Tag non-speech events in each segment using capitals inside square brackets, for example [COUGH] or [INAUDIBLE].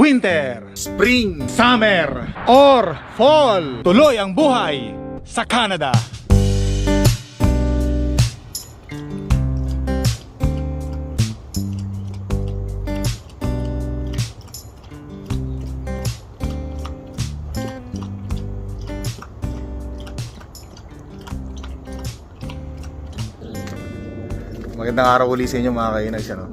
Winter, Spring, Summer, or Fall. Tuloy ang buhay sa Canada. Magandang araw uli sa inyo mga kainags ano?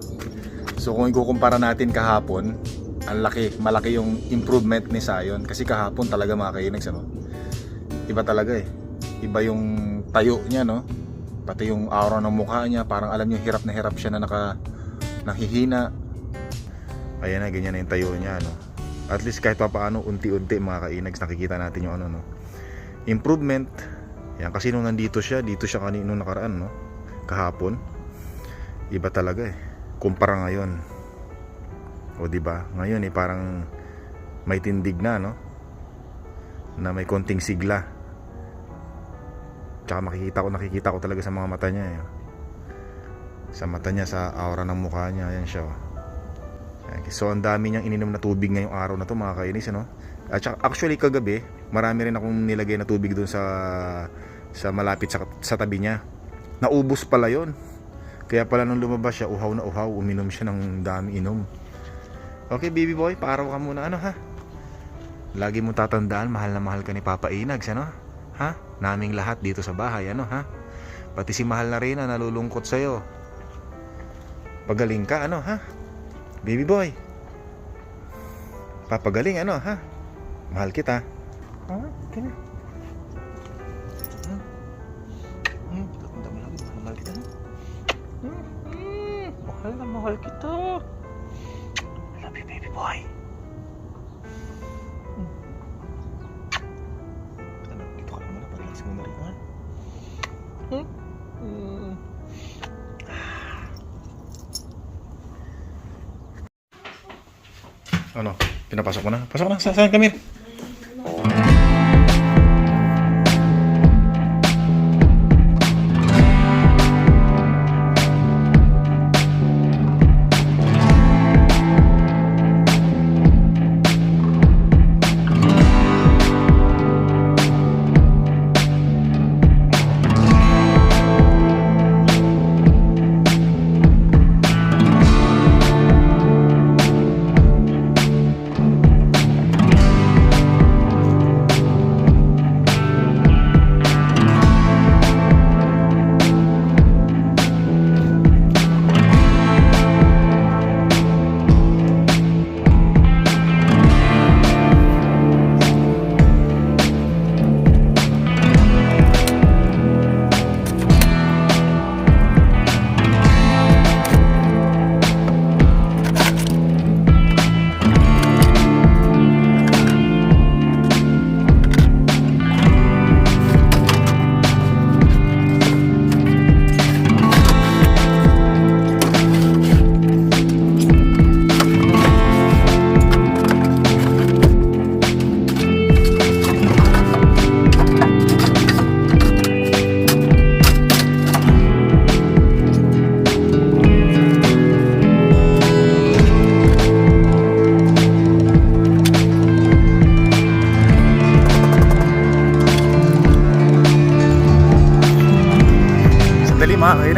So kung ikukumpara natin kahapon ang laki, malaki yung improvement ni Sayon. Kasi kahapon talaga mga kainags ano? Iba talaga eh. Iba yung tayo niya no? Pati yung aura ng mukha niya. Parang alam niyo hirap na hirap siya na naka Nahihina Ayan na ganyan na yung tayo niya no? At least kahit pa paano unti-unti mga kainags nakikita natin yung ano no? Improvement. Yan kasi nung nandito siya Dito siya kanino nakaraan no? Kahapon iba talaga eh. Kumpara ngayon. O di ba? Ngayon eh parang may tindig na no? Na may konting sigla. Tsaka makikita ko nakikita ko talaga sa mga mata niya eh. sa mata niya sa aura ng mukha niya. Yan siya oh. Ayan, so ang dami niyang ininom na tubig ngayong araw na to mga kainis ano? At saka, actually kagabi marami rin akong nilagay na tubig doon sa sa malapit sa, sa tabi niya. Naubos pala yon kaya pala nung lumabas siya, uhaw na uhaw, uminom siya ng dami inom. Okay, baby boy, paaraw ka muna, ano ha? Lagi mo tatandaan, mahal na mahal ka ni Papa Inags, ano? Ha? Naming lahat dito sa bahay, ano ha? Pati si mahal na rin na nalulungkot sa'yo. Pagaling ka, ano ha? Baby boy. Papagaling, ano ha? Mahal kita. Ha? Hmm? Mahal na mahal kita. I love you, baby boy. Mm. Ano, dito ka na muna. Pag-relax muna rin, ha? Hmm? Mm. Ano? Pinapasok mo na? Pasok na. Sa saan kami?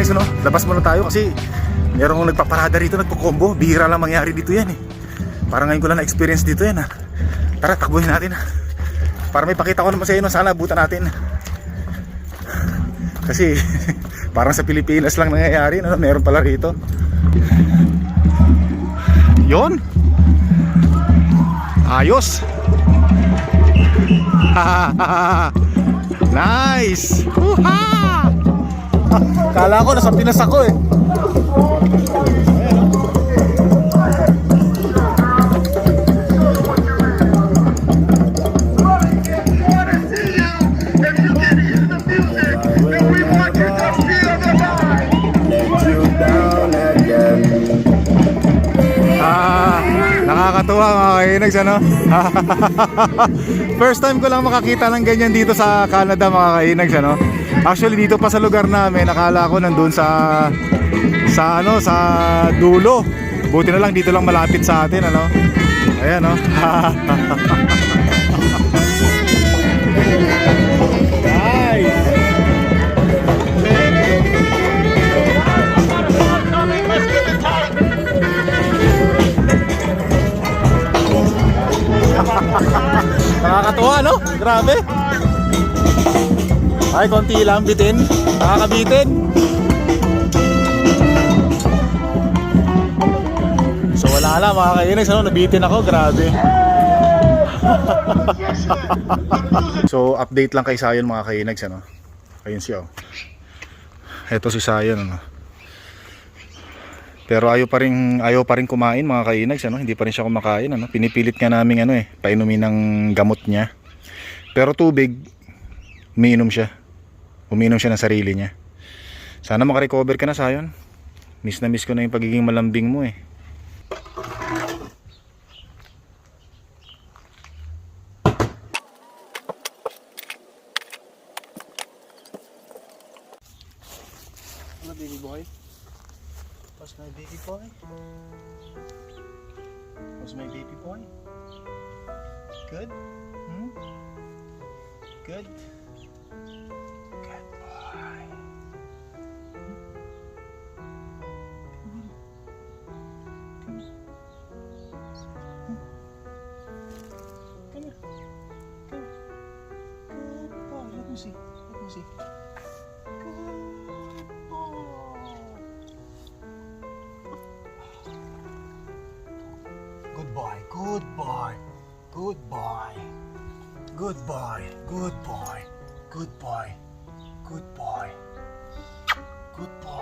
Kainags, no? Labas muna tayo kasi merong nagpaparada rito, nagpo-combo. Bihira lang mangyari dito yan eh. Parang ngayon ko lang na-experience dito yan ha. Tara, takbuhin natin. Para may pakita ko naman sa inyo, sana abutan natin. Kasi [LAUGHS] parang sa Pilipinas lang nangyayari, no? meron pala rito. Yon. Ayos. [LAUGHS] nice. Huha! Kala ko nasa Pinas ako eh. Nakakatuwa mga ano? [LAUGHS] First time ko lang makakita ng ganyan dito sa Canada mga ano? Actually dito pa sa lugar namin, nakala ko nandun sa sa ano, sa dulo. Buti na lang dito lang malapit sa atin ano. Ayan no. [LAUGHS] Nakakatuwa, no? Grabe. Ay, konti lang, bitin. Nakakabitin. So wala lang, mga kainis, ano? Nabitin ako, grabe. [LAUGHS] so, update lang kay Sayon, mga kainags, ano? Ayun siya, oh. Ito si Sayon, ano? Pero ayaw pa rin ayaw pa rin kumain mga kainags ano, hindi pa rin siya kumakain ano. Pinipilit nga namin ano eh, painumin ng gamot niya. Pero tubig umiinom siya. Umiinom siya ng sarili niya. Sana makarecover ka na sayon. Miss na miss ko na yung pagiging malambing mo eh. Baby boy? Good? Hmm? Good? Good Good boy, good boy, good boy, good boy, good boy, good boy, good boy,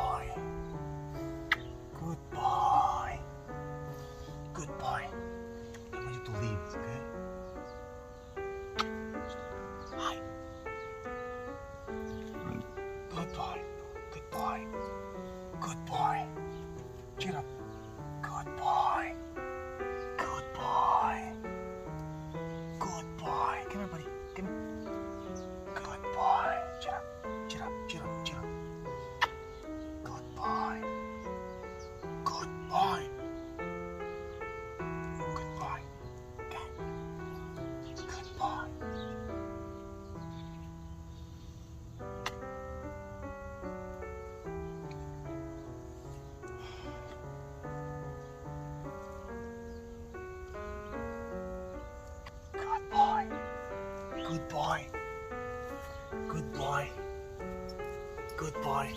Good boy. [SIGHS]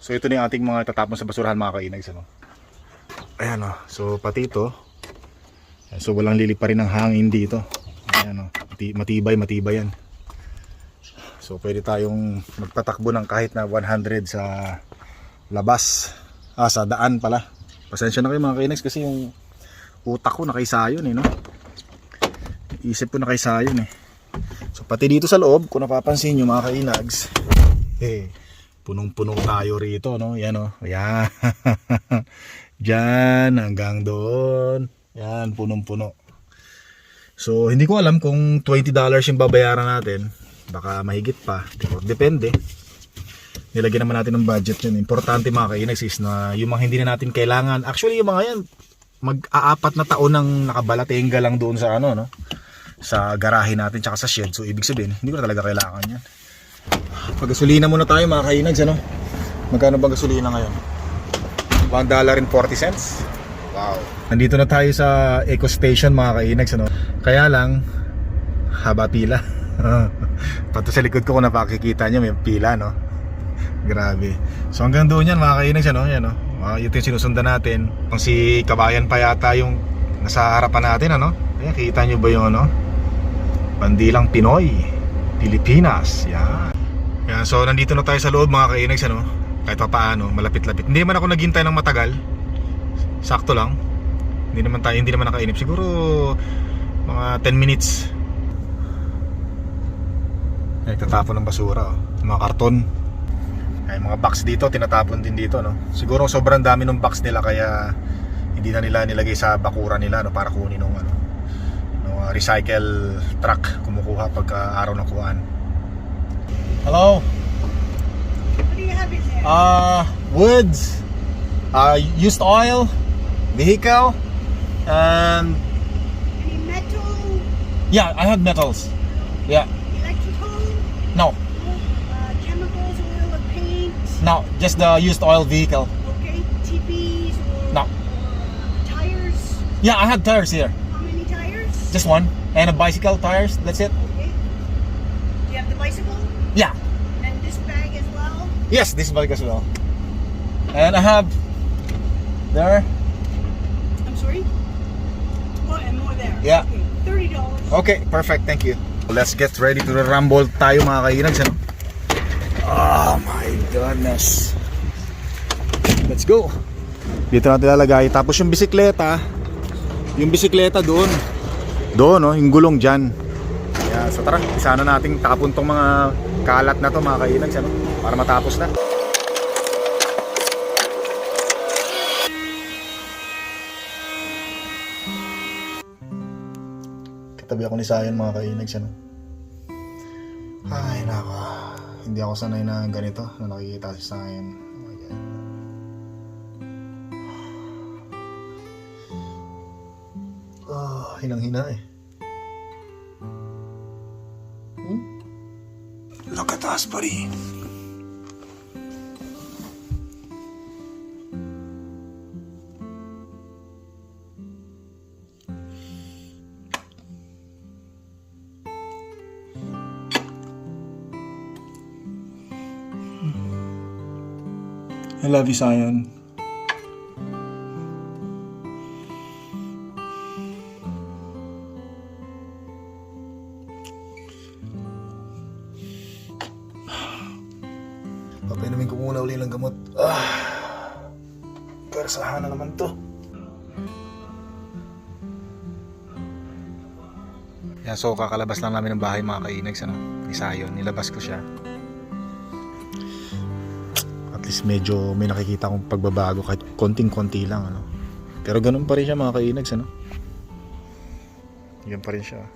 So ito na yung ating mga tatapon sa basurahan mga kainags ano. Ayan oh. So pati ito. So walang lili pa rin ng hangin dito. Ayan oh. Mati- Matibay, matibay yan. So pwede tayong magpatakbo ng kahit na 100 sa labas. Ah, sa daan pala. Pasensya na kayo mga kainags kasi yung utak ko nakaisayon eh no. Isip ko nakaisayon eh. So pati dito sa loob, kung napapansin nyo mga kainags, eh, punong-puno tayo rito, no? Yan, oh. Yan. [LAUGHS] Diyan, hanggang doon. Yan, punong-puno. So, hindi ko alam kung $20 yung babayaran natin. Baka mahigit pa. Depende. Nilagyan naman natin ng budget yun. Importante mga kainags is na yung mga hindi na natin kailangan. Actually, yung mga yan, mag-aapat na taon nang nakabalatenga lang doon sa ano, no? Sa garahe natin tsaka sa shed. So, ibig sabihin, hindi ko na talaga kailangan yan. Pagasolina muna tayo mga kainags, ano? Magkano ba gasolina ngayon? $1.40. Wow. Nandito na tayo sa Eco Station mga kainags, ano? Kaya lang, haba pila. [LAUGHS] Pato sa likod ko kung napakikita nyo, may pila, no? Grabe. So hanggang doon yan mga kainags, ano? Yan, no? Uh, ito yung sinusundan natin. Kung si Kabayan pa yata yung nasa harapan natin, ano? Ayan, kita nyo ba yung, ano? Bandilang Pinoy. Pilipinas. Yan. Yan, so nandito na tayo sa loob mga kainags ano. Kahit pa paano, malapit-lapit. Hindi naman ako naghintay ng matagal. Sakto lang. Hindi naman tayo, hindi naman nakainip. Siguro mga 10 minutes. Ay, tatapon ng basura oh. Mga karton. Ay, mga box dito, tinatapon din dito, no? Siguro sobrang dami ng box nila kaya hindi na nila nilagay sa bakura nila, no? Para kunin ng ano, no, uh, recycle truck kumukuha pagka araw ng kuhaan. Hello? What do you have in there? Uh, woods, uh, used oil, vehicle, and Any metal, yeah, I had metals. Yeah, electrical, no, uh, chemicals, oil, or paint? no, just the used oil vehicle. Okay, TVs or, No. or tires? Yeah, I had tires here? Just one, and a bicycle tires. That's it. Okay. Do you have the bicycle? Yeah. And this bag as well? Yes, this bike as well. And I have there. I'm sorry? Oh, and more there. Yeah. Okay, Thirty dollars. Okay, perfect. Thank you. Let's get ready to rumble tayo mga kainags. Ano? Oh my goodness. Let's go. Dito natin lalagay. Tapos yung bisikleta, yung bisikleta doon. Doon, no? Yung gulong dyan. Kaya, so tara, isa na nating tapon tong mga kalat na to mga kainags. Ano? Para matapos na. Katabi ako ni Sayan mga kainags. Ano? Ay, nako. Hindi ako sanay na ganito na nakikita si Sayan. Hinang-hina eh. Hmm? Look at us, buddy. I love you, Sayan. Yan, so kakalabas lang namin ng bahay mga kainags, ano, ni Sayon. Nilabas ko siya. At least medyo may nakikita akong pagbabago kahit konting-konti lang, ano. Pero ganun pa rin siya mga kainags, ano. Yan pa rin siya.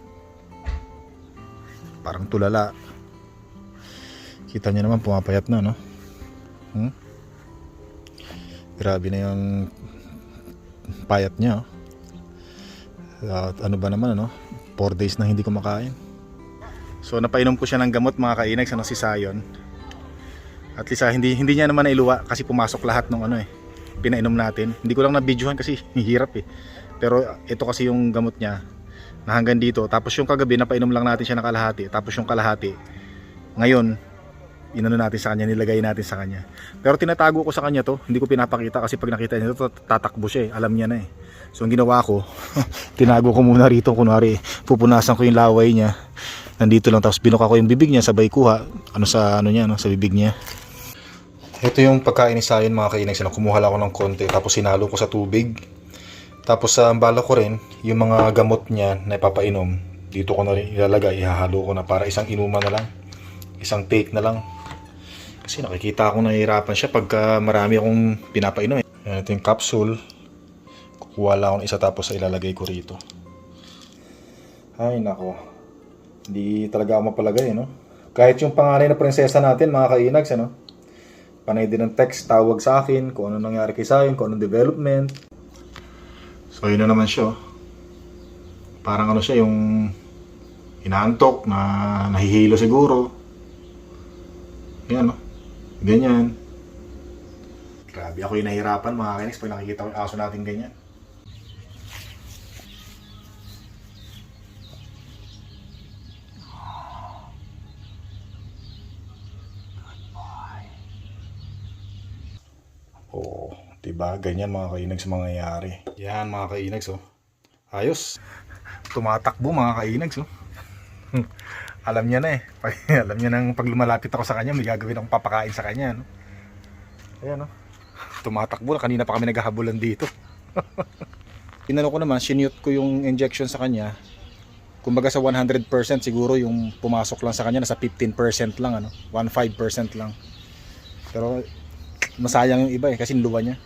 Parang tulala. Kita niyo naman pumapayat na, no? Hmm? Grabe na yung payat niya, oh. At ano ba naman, ano? 4 days na hindi kumakain. So napainom ko siya ng gamot mga kainags, ano si Sayon. At least ah, hindi hindi niya naman nailuwa kasi pumasok lahat ng ano eh. Pinainom natin. Hindi ko lang na-videohan kasi [LAUGHS] hirap eh. Pero ito kasi yung gamot niya na hanggang dito. Tapos yung kagabi napainom lang natin siya ng kalahati. Tapos yung kalahati ngayon inano natin sa kanya, nilagay natin sa kanya. Pero tinatago ko sa kanya to, hindi ko pinapakita kasi pag nakita niya to, tatakbo siya eh. Alam niya na eh. So ang ginawa ko, [LAUGHS] tinago ko muna rito, kunwari pupunasan ko yung laway niya. Nandito lang tapos binuka ko yung bibig niya, sabay kuha, ano sa ano niya, no, sa bibig niya. Ito yung pagkain ni Sayon mga kainag sila. Kumuha lang ako ng konti tapos sinalo ko sa tubig. Tapos sa bala ko rin, yung mga gamot niya na ipapainom, dito ko na rin ilalagay, ihahalo ko na para isang inuman na lang. Isang take na lang. Kasi nakikita ko nahihirapan siya pagka marami akong pinapainom eh. Ito yung capsule. Kukuha lang ako ng isa tapos ilalagay ko rito. Ay nako. Hindi talaga ako mapalagay, no? Kahit yung panganay na prinsesa natin, mga kainags, ano? Panay din ng text, tawag sa akin, kung ano nangyari kay Sayon, kung anong development. So, yun na naman siya. oh. Parang ano siya, yung inaantok, na nahihilo siguro. Yan, no? Ganyan. Grabe ako yung nahirapan, mga kainis, pag nakikita ko yung aso natin ganyan. Diba? Ganyan mga kainags mangyayari. Yan mga kainags, oh. Ayos. Tumatakbo mga kainags, oh. [LAUGHS] Alam niya na eh. [LAUGHS] Alam niya nang pag lumalapit ako sa kanya, may gagawin akong papakain sa kanya, no? Ayan, oh. Tumatakbo na. Kanina pa kami naghahabulan dito. [LAUGHS] Inano ko naman, sinute ko yung injection sa kanya. Kumbaga sa 100% siguro yung pumasok lang sa kanya nasa 15% lang ano, 15% lang. Pero masayang yung iba eh kasi luwa niya.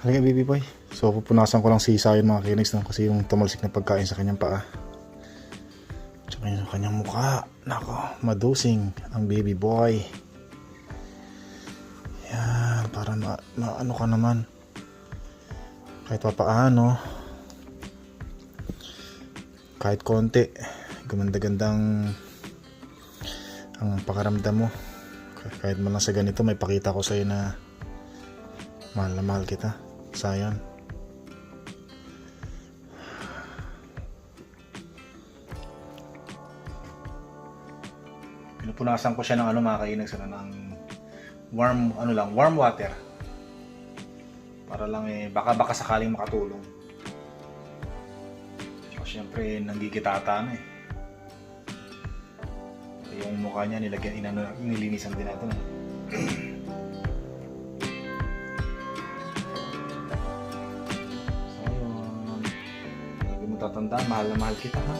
Halika baby boy. So pupunasan ko lang si Sayon mga kinigs no? kasi yung tumalsik na pagkain sa kanyang paa. Tsaka yung kanyang mukha. Nako, madusing ang baby boy. Yan, para ma, ma ano ka naman. Kahit pa paano. Kahit konti. Gumanda-gandang ang pakaramdam mo. Kahit man lang sa ganito, may pakita ko sa'yo na mahal na mahal kita. Sayon. Pinupunasan ko siya ng ano mga ano, ng warm, ano lang, warm water. Para lang eh, baka baka sakaling makatulong. Tsaka syempre, nanggigitata na eh. Yung mukha niya, nilagyan, inano, nilinisan din natin. eh. [CLEARS THROAT] Tatandaan, mahal na mahal kita ha.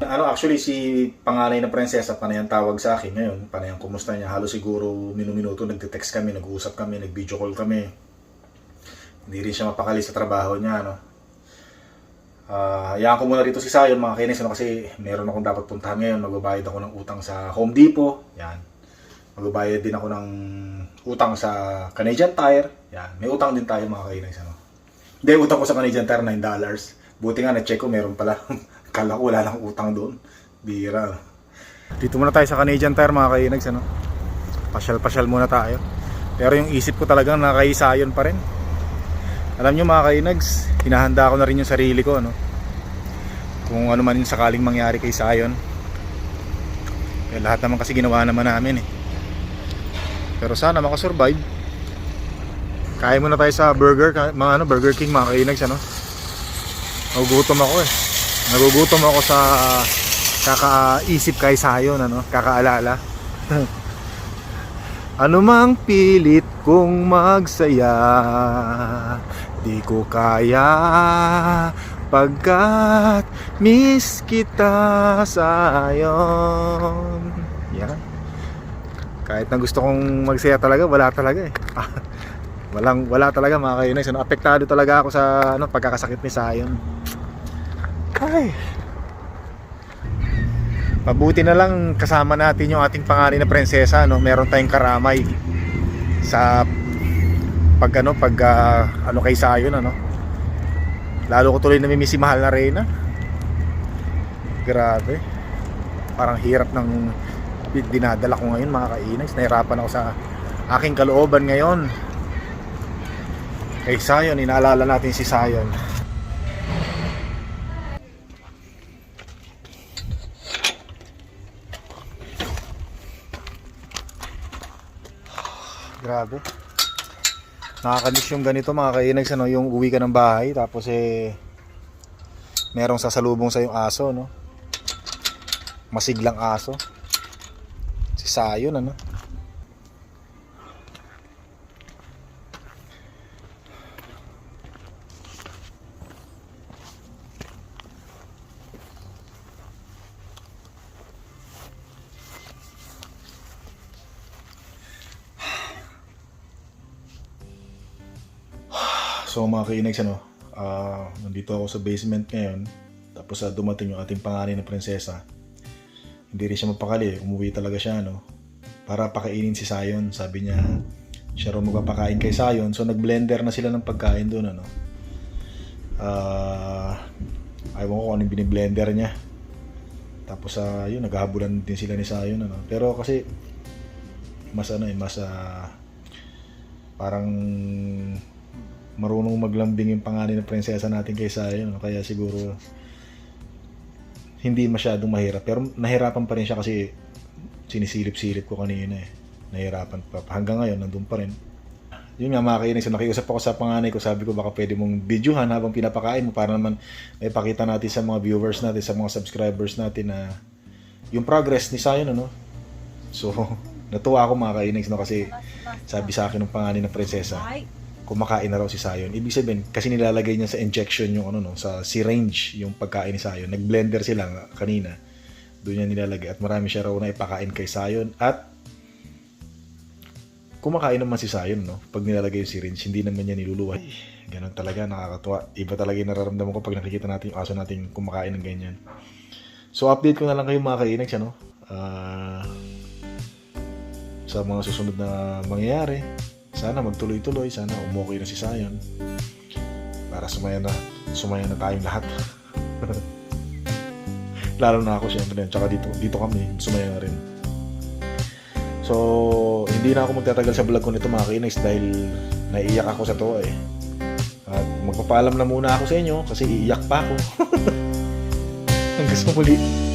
Ano actually si panganay na prinsesa panay ang tawag sa akin ngayon, panay ang kumusta niya. Halos siguro minuminuto nagte-text kami, nag-uusap kami, nag-video call kami. Hindi rin siya mapakali sa trabaho niya, no. Ah, hayaan ko muna rito si Sayon mga kainis ano, kasi meron akong dapat puntahan ngayon. Magbabayad ako ng utang sa Home Depot. Yan. Magbabayad din ako ng utang sa Canadian Tire. Yan. May utang din tayo mga kainis ano. Hindi, utang ko sa Canadian Tire $9. Buti nga na-check ko meron pala. [LAUGHS] Kala ko wala lang utang doon. Bira. Dito muna tayo sa Canadian Tire mga kainags ano. Pasyal-pasyal muna tayo. Pero yung isip ko talagang nakaisayon pa rin. Alam nyo mga kainags, hinahanda ko na rin yung sarili ko ano. Kung ano man yung sakaling mangyari kay Sayon. Eh, lahat naman kasi ginawa naman namin eh. Pero sana makasurvive. Kaya muna tayo sa burger, mga ano, Burger King mga kainags ano. Nagugutom ako eh. Nagugutom ako sa kakaisip kay Sayon ano, kakaalala. [LAUGHS] ano mang pilit kong magsaya Di ko kaya pagkat miss kita sayon. Yan. Kahit na gusto kong magsaya talaga, wala talaga eh. [LAUGHS] Walang wala talaga mga kainis. Ano, apektado talaga ako sa ano pagkakasakit ni Sayon. Ay. Mabuti na lang kasama natin yung ating pangalan na prinsesa, no. Meron tayong karamay sa pag ano, pag ah, ano kay Sayon, ano. Lalo ko tuloy namimiss si mahal na Reyna. Grabe. Parang hirap ng dinadala ko ngayon mga kainags. Nahirapan ako sa aking kalooban ngayon. Kay Sayon, inaalala natin si Sayon. Grabe. Nakakamiss yung ganito mga kainags, ano, yung uwi ka ng bahay tapos eh merong sasalubong sa yung aso, no? Masiglang aso. Si Sayon, ano? So mga kainags, ano, ah, nandito ako sa basement ngayon. Tapos ah, dumating yung ating panganay na prinsesa. Hindi rin siya mapakali, umuwi talaga siya, no. Para pakainin si Sayon. Sabi niya, siya raw magpapakain kay Sayon. So nag-blender na sila ng pagkain doon, ano. Ah, ayaw ko kung anong biniblender niya. Tapos ah, yun, naghahabulan din sila ni Sayon, ano. Pero kasi, mas ano eh, mas ah, parang marunong maglambing yung pangalan ng prinsesa natin kay Sayon. no? Kaya siguro hindi masyadong mahirap. Pero nahirapan pa rin siya kasi sinisilip-silip ko kanina eh. Nahirapan pa. Hanggang ngayon, nandun pa rin. Yun nga mga kainis, nakiusap ako sa panganay ko, sabi ko baka pwede mong videohan habang pinapakain mo para naman may pakita natin sa mga viewers natin, sa mga subscribers natin na yung progress ni Sayon, ano? So, [LAUGHS] natuwa ako mga kainis, no? Kasi sabi sa akin ng panganay na prinsesa, kumakain na raw si Sayon. Ibig sabihin, kasi nilalagay niya sa injection yung ano no, sa syringe yung pagkain ni Sayon. Nag-blender sila kanina. Doon niya nilalagay at marami siya raw na ipakain kay Sayon at kumakain naman si Sayon, no? Pag nilalagay yung syringe, hindi naman niya niluluwa. Ay, ganun talaga, nakakatuwa. Iba talaga yung nararamdaman ko pag nakikita natin yung aso natin kumakain ng ganyan. So, update ko na lang kayo mga kainags, ano? Ah... sa mga susunod na mangyayari. Sana magtuloy-tuloy, sana umukay na si Sayon. Para sumaya na, sumaya na tayong lahat. [LAUGHS] Lalo na ako syempre, tsaka dito, dito kami, sumaya na rin. So, hindi na ako magtatagal sa vlog ko nito mga kinags dahil naiiyak ako sa to eh. At magpapaalam na muna ako sa inyo kasi iiyak pa ako. [LAUGHS] Hanggang sa muli.